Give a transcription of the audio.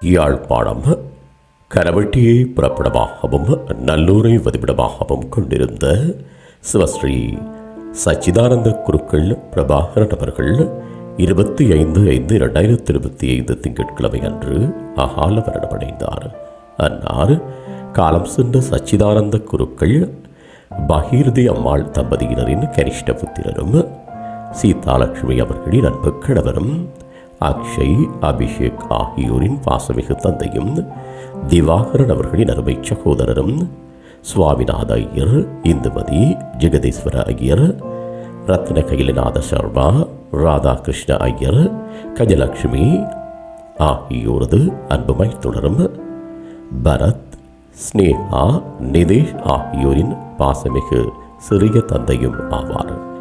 யாழ்ப்பாணம் கரவட்டியை புறப்படமாகவும் நல்லூரை வதிவிடமாகவும் கொண்டிருந்த சிவஸ்ரீ சச்சிதானந்த குருக்கள் பிரபாகரன் அவர்கள் இருபத்தி ஐந்து ஐந்து இரண்டாயிரத்தி இருபத்தி ஐந்து திங்கட்கிழமை அன்று அகால மரணமடைந்தார். அன்னார் காலம் சென்ற சச்சிதானந்த குருக்கள் பகீர்தி அம்மாள் தம்பதியினரின் கனிஷ்ட புத்திரரும் சீதாலட்சுமி அவர்களின் அன்பு கணவரும் அக்ஷய் அபிஷேக் ஆகியோரின் பாசமிகு தந்தையும் திவாகரன் அவர்களின் அருமை சகோதரரும் சுவாமிநாத ஐயர் இந்துமதி ஜெகதீஸ்வர ஐயர் ரத்ன கைலநாத சர்மா ராதாகிருஷ்ண ஐயர் கஜலட்சுமி ஆகியோரது அன்புமை தொடரும் பரத் ஸ்னேகா நிதேஷ் ஆகியோரின் பாசமிகு சிறிய தந்தையும் ஆவார்.